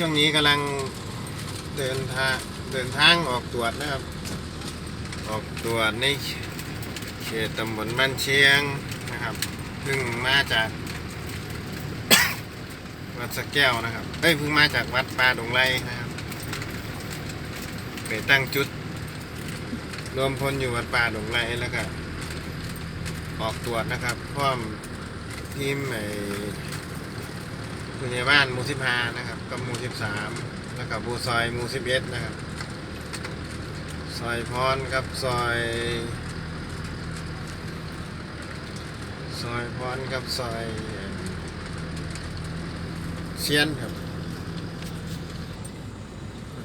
ช่วงนี้กำลังเดินทางเดินทางออกตรวจนะครับ ออกตรวจในเขตตำบลบ้านเชียงนะครับเพิ่งมาจากวัดสะแก้วนะครับเอ้ยเพิ่งมาจากวัดป่าดงไรนะครับไปตั้งจุด รวมพลอยู่วัดป่าดงไรแล้วก็ออกตรวจนะครับพร้อมทีมไอ้ ผู้ใหญ่บ้านหมู่สิบห้านะครับกับหมู่สิบสามแล้วก็บูซอยหมู่สิบเอ็ดนะครับซอยพรกับซอยซอยพรกับซอยเอ่อเชียนครับ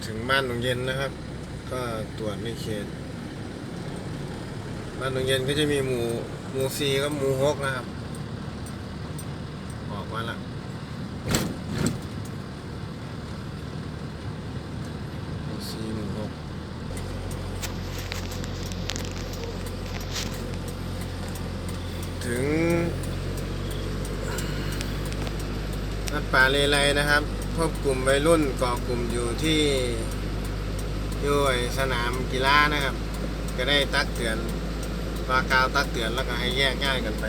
ถึงบ้านหลวงเย็นนะครับ ก็ตรวจในเขตบ้านหลวงเย็นก็จะมีหมู่หมู่สี่กับหมู่หกนะครับ ออกมาละ สี่หมู่หกถึงวัดป่าเลไลนะครับ พบกลุ่มวัยรุ่นก่อกลุ่มอยู่ที่อยู่ไอ้สนามกีฬานะครับ ก็ได้ตักเตือนวากาวตักเตือนแล้วก็ให้แยกย้ายกันไป